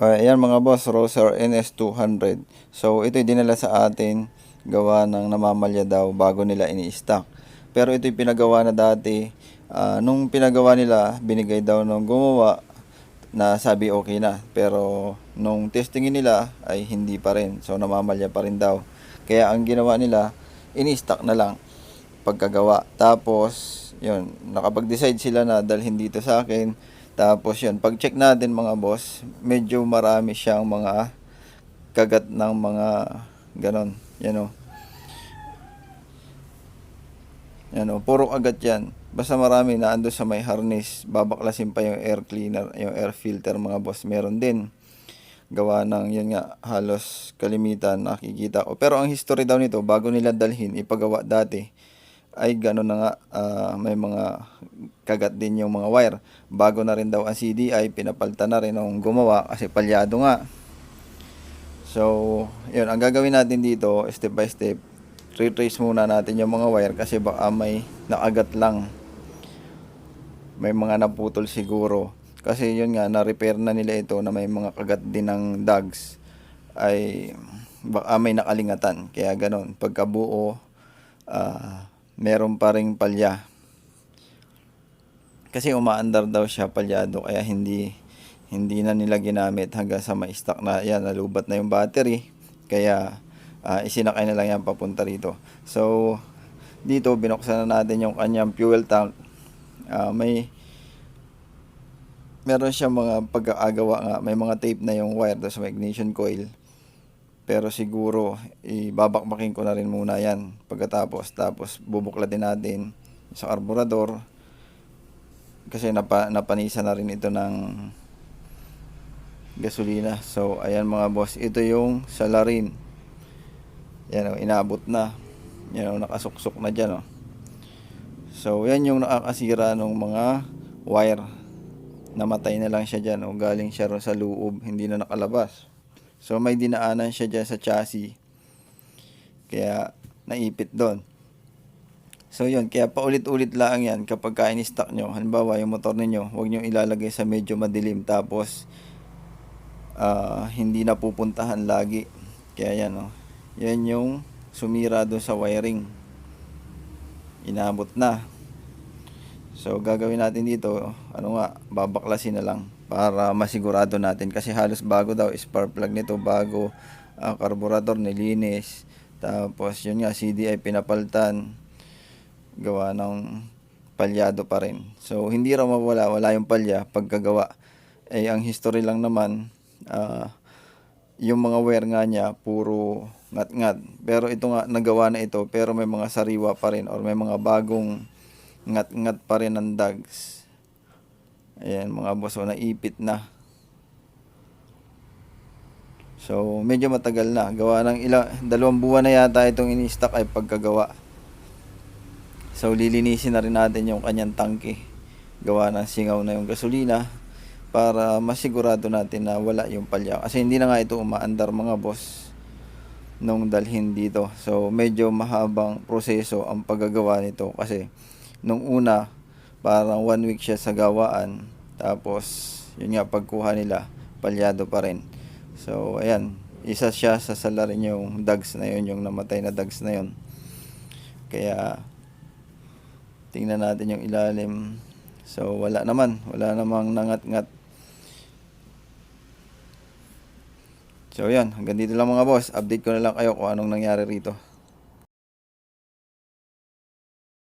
Uh, ayan mga boss, Roser NS200. So ito dinala sa atin gawa ng namamalya daw bago nila ini-stock. Pero ito pinagawa na dati. Ah, nung pinagawa nila, binigay daw nung gumawa na sabi okay na. Pero nung testingin nila ay hindi pa rin. So namamalya pa rin daw. Kaya ang ginawa nila, ini-stock na lang pagkagawa. Tapos, yun, nakapag-decide sila na dalhin dito sa akin. Tapos yun, pag-check natin mga boss, medyo marami siyang mga kagat ng mga ganon. Yan o. Yan o, puro kagat yan. Basta marami na ando sa may harness, babaklasin pa yung air cleaner, yung air filter mga boss. Meron din. Gawa ng, yun nga, halos kalimitan nakikita ko. Pero ang history daw nito, bago nila dalhin, ipagawa dati, ay gano'n na nga, ah, may mga kagat din yung mga wire. Bago na rin daw ang CDI, pinapalta na rin nung gumawa kasi palyado nga. So, yun, ang gagawin natin dito, step by step, retrace muna natin yung mga wire kasi baka may nakagat lang. May mga naputol siguro. Kasi yun nga, na-repair na nila ito na may mga kagat din ng dogs ay baka may nakalingatan. Kaya ganon, pagkabuo, ah, meron pa ring palya. Kasi umaandar daw siya palyado kaya hindi hindi na nila ginamit hanggang sa ma-stock na yan, nalubat na yung battery. Kaya ah, isinakay na lang yan papunta rito. So, dito binuksan na natin yung kanyang fuel tank. Ah, may meron siya mga pag-aagawa nga, may mga tape na yung wire sa ignition coil. Pero siguro, ibabakbakin ko na rin muna yan pagkatapos. Tapos, bubuklatin natin sa carburetor. Kasi napa, napanisa na rin ito ng gasolina. So, ayan mga boss. Ito yung salarin. Yan o, inaabot na. Yan o, nakasuksok na dyan o. So, yan yung nakakasira ng mga wire. Namatay na lang siya dyan o galing siya sa loob. Hindi na nakalabas. So may dinaanan siya dyan sa chassis. Kaya naipit doon. So yun, kaya paulit-ulit lang yan kapag ka in-stock nyo. Halimbawa yung motor ninyo, huwag nyo ilalagay sa medyo madilim tapos ah, hindi na pupuntahan lagi. Kaya yan o. Yan yung sumira doon sa wiring. Inabot na. So gagawin natin dito, ano nga, babaklasin na lang para masigurado natin. Kasi halos bago daw spark plug nito bago ang carburetor nilinis. Tapos yun nga CDI pinapaltan. Gawa ng palyado pa rin. So hindi raw mawala wala yung palya pagkagawa. Eh ang history lang naman ah, yung mga wire nga niya puro ngat-ngat. Pero ito nga nagawa na ito pero may mga sariwa pa rin or may mga bagong ngat-ngat pa rin ng dogs Ayan mga boss, so naipit na. So, medyo matagal na. Gawa ng ilang, dalawang buwan na yata itong ini-stock ay pagkagawa. So, lilinisin na rin natin yung kanyang tangke. Gawa ng singaw na yung gasolina para masigurado natin na wala yung palya. Kasi hindi na nga ito umaandar mga boss nung dalhin dito. So, medyo mahabang proseso ang paggagawa nito kasi nung una, parang one week siya sa gawaan tapos yun nga pagkuha nila palyado pa rin. So ayan isa siya sa salarin yung dogs na yun yung namatay na dogs na yun. Kaya tingnan natin yung ilalim. So wala naman wala namang nangat-ngat. So yan hanggang dito lang mga boss. Update ko na lang kayo kung anong nangyari rito